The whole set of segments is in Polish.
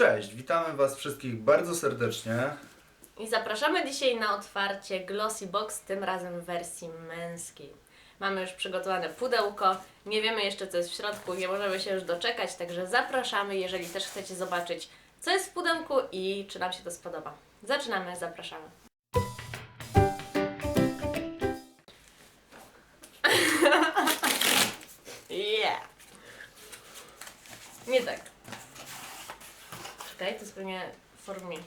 Cześć, witamy Was wszystkich bardzo serdecznie. I zapraszamy dzisiaj na otwarcie Glossy Box, tym razem w wersji męskiej. Mamy już przygotowane pudełko, nie wiemy jeszcze co jest w środku, nie możemy się już doczekać, także zapraszamy, jeżeli też chcecie zobaczyć co jest w pudełku i czy nam się to spodoba. Zaczynamy, zapraszamy. yeah! Nie tak. Czekaj, to jest pewnie w formie.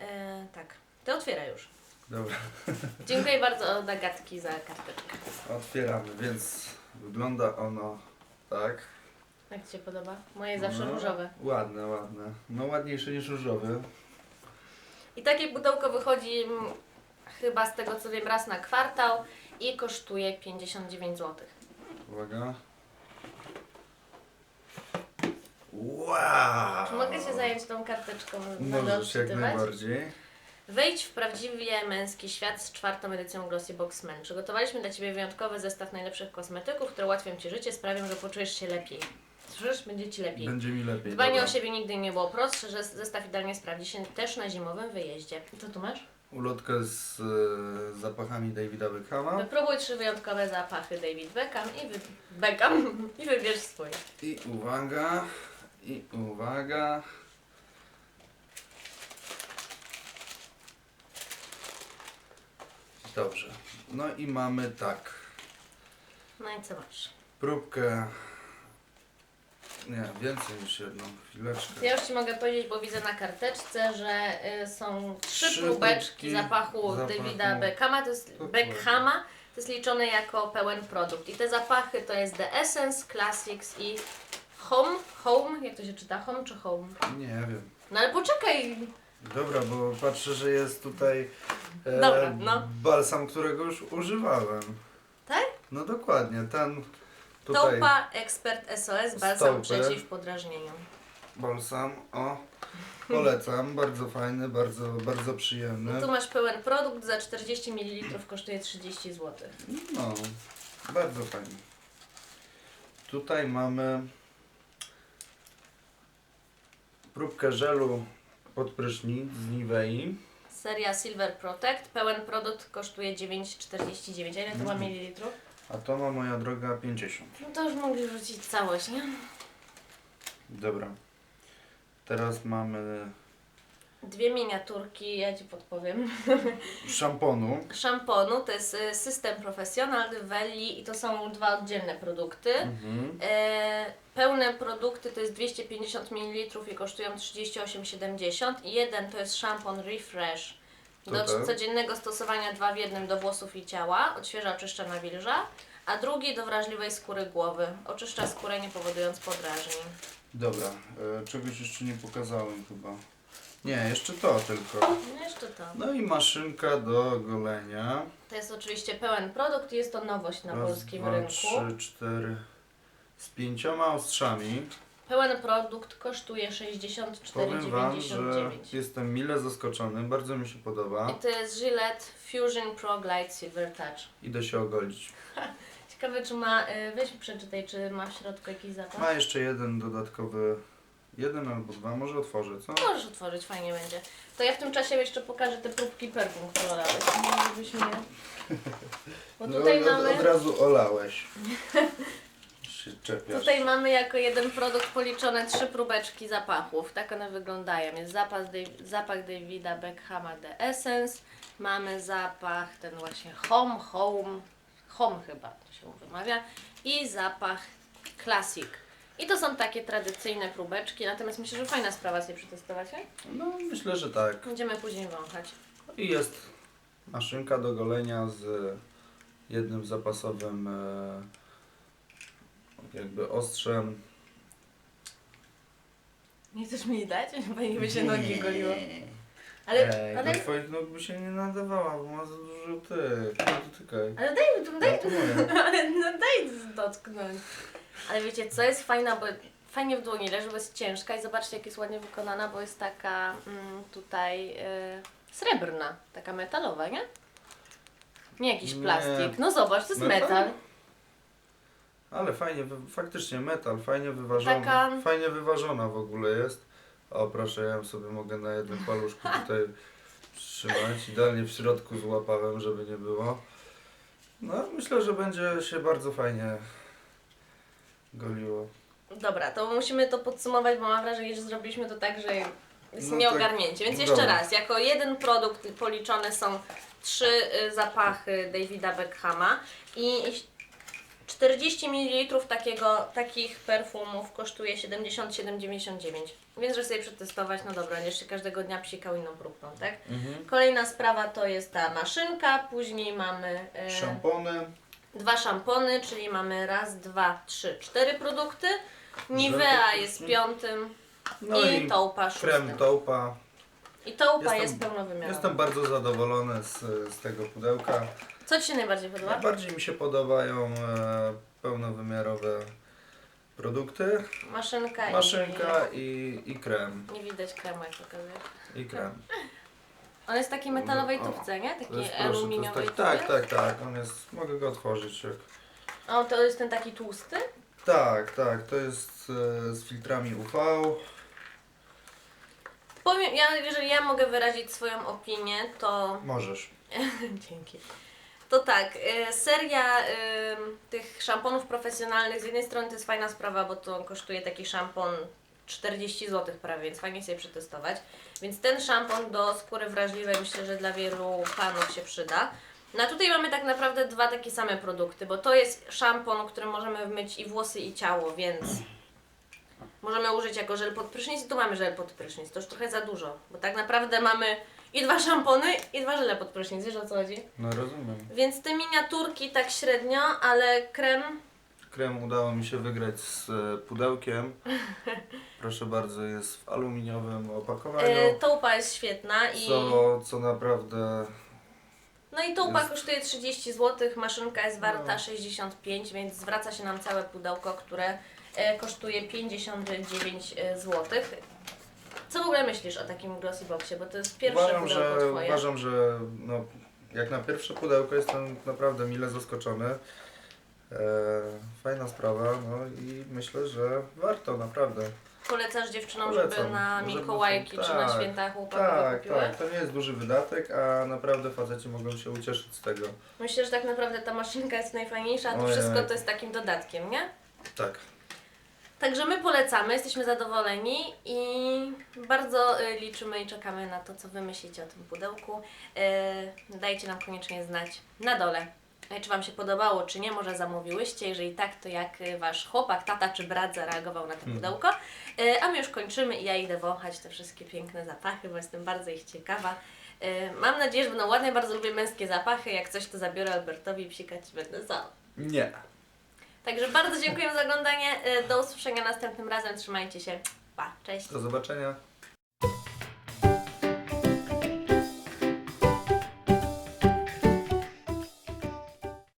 E, tak, to otwieraj już. Dobra, Dziękuję bardzo od Agatki za karteczkę. otwieramy, więc wygląda ono tak. Jak Ci się podoba? Moje zawsze No, różowe. Ładne, ładne. No ładniejsze niż różowy. I takie pudełko wychodzi mm, chyba z tego co wiem raz na kwartał i kosztuje 59 zł. Uwaga. Wow! Czy mogę się zająć tą karteczką? Będę Możesz jak odczytywać? najbardziej. Wejdź w prawdziwie męski świat z czwartą edycją Glossy Box Men. Przygotowaliśmy dla Ciebie wyjątkowy zestaw najlepszych kosmetyków, które ułatwią Ci życie, sprawią, że poczujesz się lepiej. Słyszysz? Będzie Ci lepiej. Będzie mi lepiej. Dbanie dobra. o siebie nigdy nie było prostsze, że zestaw idealnie sprawdzi się też na zimowym wyjeździe. I Co tu masz? Ulotkę z e, zapachami Davida Beckhama. Wypróbuj trzy wyjątkowe zapachy David Beckham i, wy... Beckham i wybierz swój. I uwaga, i uwaga. Dobrze. No i mamy tak. No i co masz? Próbkę. Nie, więcej niż jedną. Chwileczkę. Ja już Ci mogę powiedzieć, bo widzę na karteczce, że y, są trzy, Trzy próbeczki próbki zapachu zapachu. Davida Beckhama. To jest Dokładnie. Beckhama. To jest liczone jako pełen produkt. I te zapachy to jest The Essence, Classics i Home. Home, jak to się czyta? Home czy Home? Nie wiem. No ale poczekaj, Dobra, bo patrzę, że jest tutaj e, Dobra, no. balsam, którego już używałem. tak? No dokładnie, ten tutaj Taupa Expert SOS, balsam Taupy. przeciw podrażnieniu. balsam. O, polecam. Bardzo fajny, bardzo, bardzo przyjemny. tu masz pełen produkt, za 40 ml kosztuje 30 zł. No, bardzo fajnie. Tutaj mamy próbkę żelu pod prysznic z Nivei. Seria Silver Protect, pełen produkt kosztuje 9,49. A ile to ma mililitrów? A to ma moja droga 50. No to już mogli wrzucić całość, nie? Dobra. Teraz mamy Dwie miniaturki, ja Ci podpowiem. szamponu. Szamponu, to jest y, system Professional Welli i to są dwa oddzielne produkty. Mhm. E, pełne produkty to jest 250 ml i kosztują 38,70. Jeden to jest szampon Refresh do codziennego stosowania dwa w jednym do włosów i ciała, odświeża, oczyszcza, nawilża, a drugi do wrażliwej skóry głowy, oczyszcza skórę nie powodując podrażnień. Dobra, e, czegoś jeszcze nie pokazałem chyba. Nie, jeszcze to tylko. No jeszcze to. No i maszynka do golenia. To jest oczywiście pełen produkt i jest to nowość na Raz, polskim dwa, rynku. trzy, cztery. Z pięcioma ostrzami. Pełen produkt kosztuje Powiem Wam, że 64,99. jestem mile zaskoczony. Bardzo mi się podoba. I to jest Gillette Fusion Pro Glide Silver Touch. Idę się ogolić. Ciekawe, czy ma. y, Weź przeczytaj, czy ma w środku jakiś zapach. Ma jeszcze jeden dodatkowy. Jeden albo dwa, może otworzę, co? Możesz otworzyć, fajnie będzie. To ja w tym czasie jeszcze pokażę te próbki perfum, które olałeś. Nie, żebyśmy nie... Bo tutaj no, od, mamy. od razu olałeś. się czepiasz. Tutaj mamy jako jeden produkt policzone trzy próbeczki zapachów. Tak one wyglądają. Jest zapach, Dav- zapach Davida Beckhama The Essence. Mamy zapach ten właśnie Home, Home, Home chyba to się wymawia. I zapach Classic. I to są takie tradycyjne próbeczki, natomiast myślę, że fajna sprawa sobie przetestować, nie? No, myślę, że tak. Będziemy później wąchać. I jest maszynka do golenia z jednym zapasowym e, jakby ostrzem. Nie chcesz mi dać? Fajnie by się nogi goliło. Ale, Ej, ale, do twoich nóg by się nie nadawała, bo ma za dużo tych. Nie dotykaj. ale daj, No, daj, to moje. ale no daj dotknąć. Ale wiecie co jest fajna, bo fajnie w dłoni leży, bo jest ciężka i zobaczcie jak jest ładnie wykonana, bo jest taka mm, tutaj e, srebrna, taka metalowa, nie? Nie jakiś Nie. plastik. No zobacz, to jest Metal? metal. Ale fajnie, wy- faktycznie metal, fajnie wyważona. Taka- Fajnie wyważona w ogóle jest. O proszę, ja ją sobie mogę na jednym paluszku tutaj trzymać. Idealnie w środku złapałem, żeby nie było. No myślę, że będzie się bardzo fajnie goliło. Dobra, to musimy to podsumować, bo mam wrażenie, że zrobiliśmy to tak, że jest No nieogarnięcie. Więc jeszcze dobra. raz, jako jeden produkt policzone są trzy y, zapachy Davida Beckhama i 40 ml takiego, takich perfumów kosztuje 77,99. Więc, żeby sobie przetestować, no dobra, jeszcze każdego dnia psikał inną próbką, tak? Kolejna sprawa to jest ta maszynka, później mamy y, Szampony. Dwa szampony, czyli mamy raz, dwa, trzy, cztery produkty. Nivea jest piątym No i, i szóstym. Krem Taupa. I Toupa Jestem- jest pełnowymiarowa. Jestem bardzo zadowolony z, z tego pudełka. Co Ci się najbardziej podoba? Najbardziej mi się podobają e, pełnowymiarowe produkty. Maszynka, Maszynka i, i krem. i... Nie widać kremu, jak pokazuję. I krem. On jest w takiej metalowej O, tubce, nie? To Takiej jest, proszę, to jest aluminiowej tak, tak, tak, tak. On jest, mogę go otworzyć. Jak... O, to jest ten taki tłusty? Tak, tak, to jest e, z filtrami UV. Powiem, ja, jeżeli ja mogę wyrazić swoją opinię, to Możesz. Dzięki. To tak, y, seria y, tych szamponów profesjonalnych z jednej strony to jest fajna sprawa, bo to kosztuje taki szampon 40 zł prawie, więc fajnie sobie przetestować. Więc ten szampon do skóry wrażliwej myślę, że dla wielu panów się przyda. No a tutaj mamy tak naprawdę dwa takie same produkty, bo to jest szampon, którym możemy wmyć i włosy i ciało, więc możemy użyć jako żel pod prysznic i tu mamy żel pod prysznic. To już trochę za dużo, bo tak naprawdę mamy i dwa szampony i dwa żele pod prysznic, wiesz o co chodzi? No rozumiem. Więc te miniaturki tak średnio, ale krem Krem udało mi się wygrać z e, pudełkiem. Proszę bardzo, jest w aluminiowym opakowaniu. y, toupa jest świetna i Co, co naprawdę no i toupa jest- kosztuje 30 zł, maszynka jest warta No. 65, więc zwraca się nam całe pudełko, które e, kosztuje 59 zł. Co w ogóle myślisz o takim glossy boxie, bo to jest pierwsze uważam, pudełko że, twoje. uważam, że no, jak na pierwsze pudełko jestem naprawdę mile zaskoczony. E, fajna sprawa, no i myślę, że warto naprawdę. Polecasz dziewczynom, Polecam, żeby na żeby- Mikołajki czy na tak, święta chłopakowe Tak, kupiły? tak, to nie jest duży wydatek, a naprawdę faceci mogą się ucieszyć z tego. Myślę, że tak naprawdę ta maszynka jest najfajniejsza, a to Ojej. wszystko to jest takim dodatkiem, nie? Tak. Także my polecamy, jesteśmy zadowoleni i bardzo y, liczymy i czekamy na to, co Wy myślicie o tym pudełku. Y, dajcie nam koniecznie znać na dole, czy Wam się podobało, czy nie, może zamówiłyście. Jeżeli tak, to jak y, Wasz chłopak, tata czy brat zareagował na to Mhm. pudełko. Y, a my już kończymy i ja idę wąchać te wszystkie piękne zapachy, bo jestem bardzo ich ciekawa. Y, mam nadzieję, że będą ładne, bardzo lubię męskie zapachy. Jak coś, to zabiorę Albertowi i psikać będę za. Nie. Także bardzo dziękuję za oglądanie. Do usłyszenia następnym razem. Trzymajcie się. Pa, cześć. Do zobaczenia.